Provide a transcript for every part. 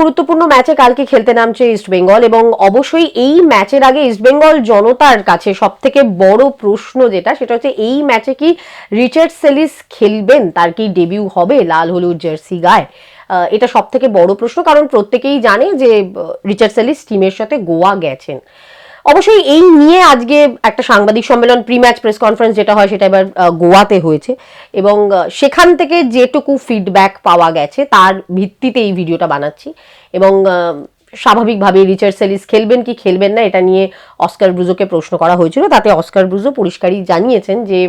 গুরুত্বপূর্ণ ম্যাচে কালকে খেলতে নামছে ইস্টবেঙ্গল এবং অবশ্যই এই ম্যাচের আগে ইস্টবেঙ্গল জনতার কাছে সব থেকে বড় প্রশ্ন যেটা, সেটা হচ্ছে এই ম্যাচে কি রিচার্ড সেলিস খেলবেন? তার কি ডেবিউ হবে লাল হলুদ জার্সি গায়ে? এটা সব থেকে বড় প্রশ্ন, কারণ প্রত্যেকেই জানে যে রিচার্ড সেলিস টিমের সাথে গোয়া গেছেন। অবশ্যই এই নিয়ে আজকে একটা সাংবাদিক সম্মেলন প্রি ম্যাচ প্রেস কনফারেন্স যেটা হয় সেটা এবার গোয়াতে হয়েছে এবং সেখান থেকে যেটুকু ফিডব্যাক পাওয়া গেছে তার ভিত্তিতে এই ভিডিওটা বানাচ্ছি এবং স্বাভাবিকভাবে রিচার্ড সেলিস খেলবেন কি খেলবেন না এটা নিয়ে অস্কার ব্রুজোকে প্রশ্ন করা হয়েছিল। তাতে অস্কার ব্রুজো পরিষ্কারই জানিয়েছেন যে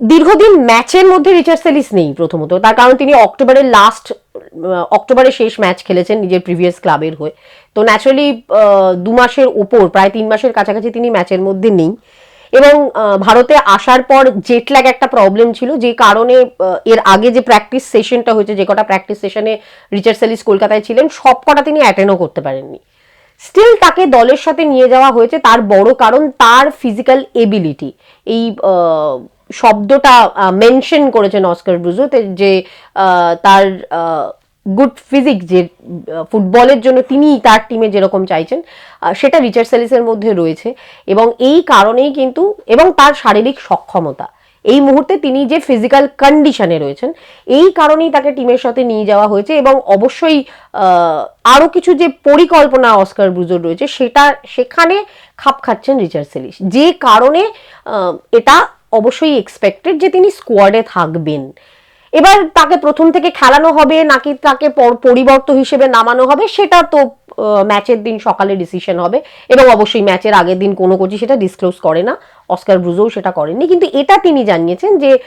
দীর্ঘদিন ম্যাচের মধ্যে রিচার্ড সেলিস নেই প্রথমত। তার কারণ তিনি অক্টোবরের লাস্ট অক্টোবরের শেষ ম্যাচ খেলেছেন নিজের প্রিভিয়াস ক্লাবের হয়ে। তো ন্যাচারালি দু মাসের ওপর, প্রায় তিন মাসের কাছাকাছি তিনি ম্যাচের মধ্যে নেই। এবং ভারতে আসার পর জেট ল্যাগ একটা প্রবলেম ছিল, যে কারণে এর আগে যে প্র্যাকটিস সেশনটা হয়েছে, যে কটা প্র্যাকটিস সেশনে রিচার্ড সেলিস কলকাতায় ছিলেন সব কটা তিনি অ্যাটেন্ডও করতে পারেননি। স্টিল তাকে দলের সাথে নিয়ে যাওয়া হয়েছে, তার বড় কারণ তার ফিজিক্যাল এবিলিটি এই শব্দটা মেনশন করেছেন অস্কার ব্রুজোতে যে তার গুড ফিজিক যে ফুটবলের জন্য তিনি তার টিমে যেরকম চাইছেন সেটা রিচার্ড সেলিসের মধ্যে রয়েছে। এবং এই কারণেই কিন্তু, এবং তার শারীরিক সক্ষমতা। এই মুহূর্তে তিনি যে ফিজিক্যাল কন্ডিশনে রয়েছেন, এই কারণেই তাকে টিমের সাথে নিয়ে যাওয়া হয়েছে এবং অবশ্যই আরও কিছু যে পরিকল্পনা অস্কার ব্রুজোর রয়েছে, সেটা, সেখানে খাপ খাচ্ছেন রিচার্ড সেলিস। যে কারণে এটা অবশ্যই এক্সপেক্টেড যে তিনি স্কোয়াডে থাকবেন। এবার তাকে প্রথম থেকে খেলানো হবে, নাকি তাকে পর- পরিবর্ত হিসেবে নামানো হবে, সেটা তো ম্যাচের দিন সকালে ডিসিশন হবে এবং অবশ্যই ম্যাচের আগের দিন কোনো কোচই সেটা ডিসক্লোজ করে না। অস্কার ব্রুজোও সেটা করেননি, কিন্তু এটা তিনি জানিয়েছেন যে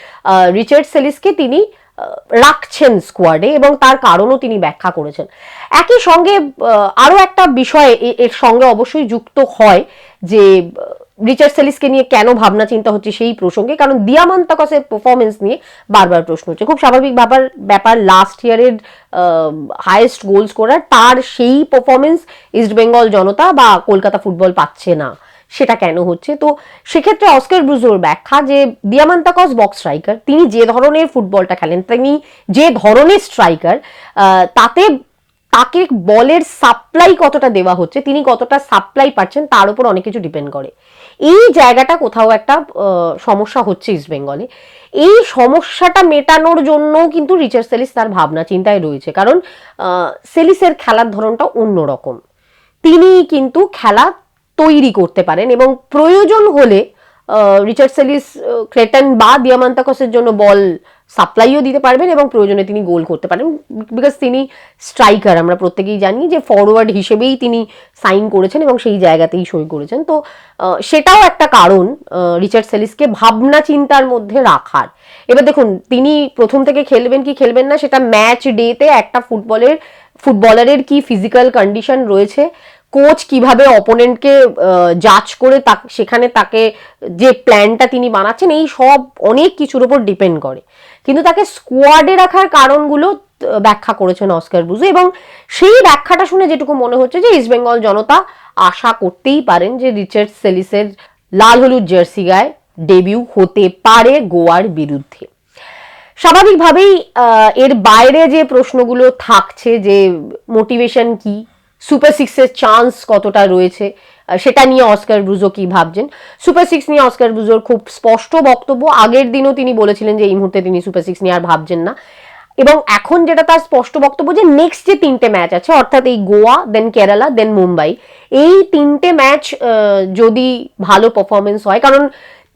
রিচার্ড সেলিসকে তিনি রাখছেন স্কোয়াডে এবং তার কারণও তিনি ব্যাখ্যা করেছেন। একই সঙ্গে আরও একটা বিষয় এর সঙ্গে অবশ্যই যুক্ত হয় যে রিচার্ড সেলিসকে নিয়ে কেন ভাবনা চিন্তা হচ্ছে সেই প্রসঙ্গে? কারণ দিয়ামান্তাকসের পারফরমেন্স নিয়ে বারবার প্রশ্ন হচ্ছে। খুব স্বাভাবিক ব্যাপার ব্যাপার লাস্ট ইয়ারের হায়েস্ট গোল স্কোরার তার সেই পারফরমেন্স ইস্ট বেঙ্গল জনতা বা কলকাতা ফুটবল পাচ্ছে না। সেটা কেন হচ্ছে? তো সেক্ষেত্রে অস্কার ব্রুজোর ব্যাখ্যা যে দিয়ামান্তাকস বক্স স্ট্রাইকার তিনি যে ধরনের ফুটবলটা খেলেন, তিনি যে ধরনের স্ট্রাইকার তাতে তাকে বলের সাপ্লাই কতটা দেওয়া হচ্ছে, তিনি কতটা সাপ্লাই পাচ্ছেন, তার উপর অনেক কিছু ডিপেন্ড করে। এই জায়গাটা কোথাও একটা সমস্যা হচ্ছে ইস্ট বেঙ্গলে এই সমস্যাটা মেটানোর জন্য কিন্তু রিচার্ড সেলিস তার ভাবনা, চিন্তায় রয়েছে। কারণ সেলিসের খেলার ধরনটা অন্যরকম তিনি কিন্তু খেলা তৈরি করতে পারেন এবং প্রয়োজন হলে রিচার্ড সেলিস ক্রেটন বা দিয়ামান্তাকসের জন্য বল সাপ্লাইও দিতে পারবেন এবং প্রয়োজনে তিনি গোল করতে পারেন। বিকজ তিনি স্ট্রাইকার আমরা প্রত্যেকেই জানি যে ফরওয়ার্ড হিসেবেই তিনি সাইন করেছেন এবং সেই জায়গাতেই সই করেছেন। তো সেটাও একটা কারণ রিচার্ড সেলিসকে ভাবনা চিন্তার মধ্যে রাখার। এবার দেখুন, তিনি প্রথম থেকে খেলবেন কি খেলবেন না, সেটা ম্যাচ ডেতে একটা ফুটবলের ফুটবলারের কি ফিজিক্যাল কন্ডিশন রয়েছে কোচ কীভাবে অপোনেন্টকে জাজ করে তা- সেখানে তাকে যে প্ল্যানটা তিনি বানাচ্ছেন, এই সব অনেক কিছুর উপর ডিপেন্ড করে। কিন্তু তাকে স্কোয়াডে রাখার কারণগুলো ব্যাখ্যা করেছেন অস্কার বুঝে এবং সেই ব্যাখ্যাটা শুনে যেটুকু মনে হচ্ছে যে ইস্টবেঙ্গল জনতা আশা করতেই পারেন যে রিচার্ড সেলিসের লাল হলুদ জার্সি গায়ে ডেবিউ হতে পারে গোয়ার বিরুদ্ধে। স্বাভাবিকভাবেই এর বাইরে যে প্রশ্নগুলো থাকছে যে মোটিভেশন কি সুপার সিক্সের চান্স কতটা রয়েছে সেটা নিয়ে অস্কার ব্রুজো কি ভাবছেন? সুপার সিক্স নিয়ে অস্কার ব্রুজোর খুব স্পষ্ট বক্তব্য। আগের দিনও তিনি বলেছিলেন যে এই মুহূর্তে তিনি সুপার সিক্স নিয়ে আর ভাবছেন না। এবং এখন যেটা তার স্পষ্ট বক্তব্য যে নেক্সট যে তিনটে ম্যাচ আছে, অর্থাৎ এই গোয়া দেন কেরালা দেন মুম্বাই, এই তিনটে ম্যাচ যদি ভালো পারফরমেন্স হয়, কারণ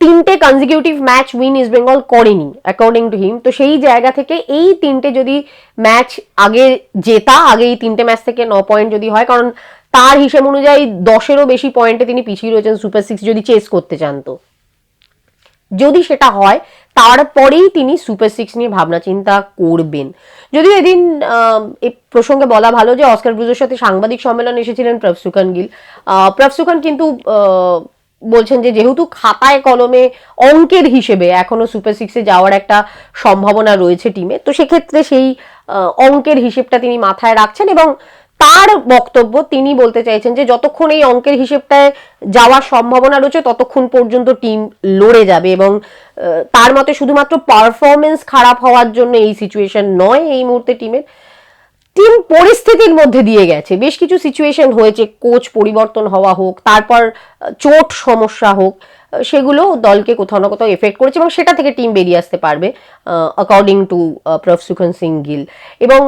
তিনটে consecutive match win East Bengal করেনি অ্যাকর্ডিং টু হিম তো সেই জায়গা থেকে এই তিনটে যদি ম্যাচ আগে জেতা, আগে এই তিনটে ম্যাচ থেকে ন পয়েন্ট যদি হয়, কারণ তার হিসেব অনুযায়ী দশেরও বেশি পয়েন্টে তিনি পিছিয়ে রয়েছেন সুপার সিক্স যদি চেস করতে চান তো। যদি সেটা হয়, তারপরেই তিনি সুপার সিক্স নিয়ে ভাবনা চিন্তা করবেন। যদিও এদিন এই প্রসঙ্গে বলা ভালো যে অস্কার ব্রুজের সাথে সাংবাদিক সম্মেলন এসেছিলেন প্রফসুখান গিল প্রফসুখান কিন্তু বলছেন যে যেহেতু খাতায় কলমে অঙ্কের হিসেবে এখনও সুপার সিক্সে যাওয়ার একটা সম্ভাবনা রয়েছে টিমে তো সেক্ষেত্রে সেই অঙ্কের হিসেবটা তিনি মাথায় রাখছেন এবং তার বক্তব্য তিনি বলতে চাইছেন যে যতক্ষণ এই অঙ্কের হিসেবটায় যাওয়ার সম্ভাবনা রয়েছে, ততক্ষণ পর্যন্ত টিম লড়ে যাবে এবং তার মতে শুধুমাত্র পারফরমেন্স খারাপ হওয়ার জন্য এই সিচুয়েশন নয় এই মুহূর্তে টিমের। টিম পরিস্থিতির মধ্যে দিয়ে গেছে। বেশ কিছু সিচুয়েশন হয়েছে, কোচ পরিবর্তন হওয়া হোক, তারপর চোট সমস্যা হোক সেগুলো দলকে কোথাও না কোথাও এফেক্ট করেছে এবং সেটা থেকে টিম বেরিয়ে আসতে পারবে according to prof Sukhan Singh Gill. এবং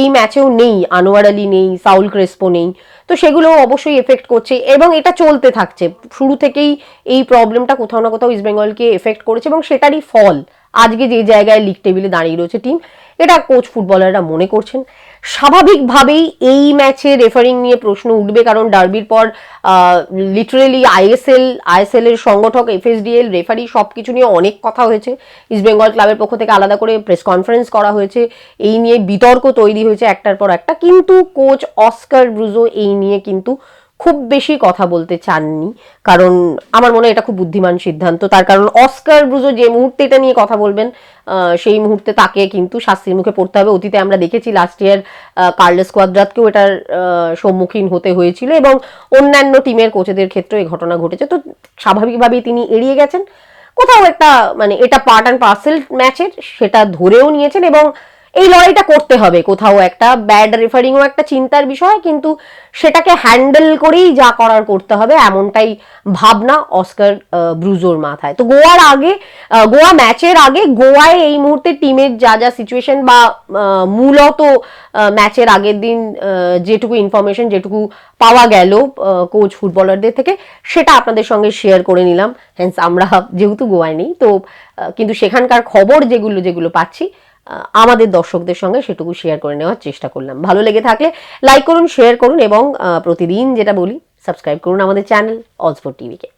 এই ম্যাচেও নেই, আনোয়ার আলী নেই, সাউল ক্রেসপো নেই। তো সেগুলো অবশ্যই এফেক্ট করছে এবং এটা চলতে থাকছে। শুরু থেকেই এই প্রবলেমটা কোথাও না কোথাও ইস্টবেঙ্গলকে এফেক্ট করেছে এবং সেটারই ফল আজকে যে জায়গায় লিগ টেবিলে দাঁড়িয়ে রয়েছে টিম এটা কোচ ফুটবলাররা মনে করছেন। স্বাভাবিকভাবেই এই ম্যাচে রেফারিং নিয়ে প্রশ্ন উঠবে, কারণ ডার্বির পর লিটারেলি আইএসএল আইএসএল এর সংগঠক এফএসডিএল রেফারি সব কিছু নিয়ে অনেক কথা হয়েছে। ইস্টবেঙ্গল ক্লাবের পক্ষ থেকে আলাদা করে প্রেস কনফারেন্স করা হয়েছে। এই নিয়ে বিতর্ক তৈরি হয়েছে একটার পর একটা। কিন্তু কোচ অস্কার ব্রুজো এই নিয়ে কিন্তু খুব বেশি কথা বলতে চাননি। কারণ আমার মনে হয় এটা খুব বুদ্ধিমান সিদ্ধান্ত। তার কারণ অস্কার ব্রুজো যে মুহূর্তে এটা নিয়ে কথা বলবেন সেই মুহূর্তে তাকে কিন্তু শাস্তির মুখে পড়তে হবে। অতীতে আমরা দেখেছি লাস্ট ইয়ার কার্লেস কোয়াদ্রাতকেও এটার সম্মুখীন হতে হয়েছিল এবং অন্যান্য টিমের কোচেদের ক্ষেত্রেও এই ঘটনা ঘটেছে। তো স্বাভাবিকভাবেই তিনি এড়িয়ে গেছেন। কোথাও একটা মানে এটা পার্ট অ্যান্ড পার্সেল ম্যাচের সেটা ধরেও নিয়েছেন এবং এই লড়াইটা করতে হবে। কোথাও একটা ব্যাড রেফারিংও একটা চিন্তার বিষয়, কিন্তু সেটাকে হ্যান্ডেল করেই যা করার করতে হবে এমনটাই ভাবনা অস্কার ব্রুজোর মাথায়। তো গোয়ার আগে গোয়া ম্যাচের আগে গোয়ায় এই মুহূর্তে টিমের যা যা সিচুয়েশন বা মূলত ম্যাচের আগের দিন যেটুকু ইনফরমেশন যেটুকু পাওয়া গেল কোচ ফুটবলারদের থেকে, সেটা আপনাদের সঙ্গে শেয়ার করে নিলাম। হ্যান্স আমরা যেহেতু গোয়ায় নেই, তো কিন্তু সেখানকার খবর যেগুলো যেগুলো পাচ্ছি আমাদের দর্শকদের সঙ্গে সেটুকু শেয়ার করে নেওয়ার চেষ্টা করলাম। ভালো লেগে থাকলে লাইক করুন শেয়ার করুন এবং প্রতিদিন যেটা বলি সাবস্ক্রাইব করুন আমাদের চ্যানেল অজফোর টিভিকে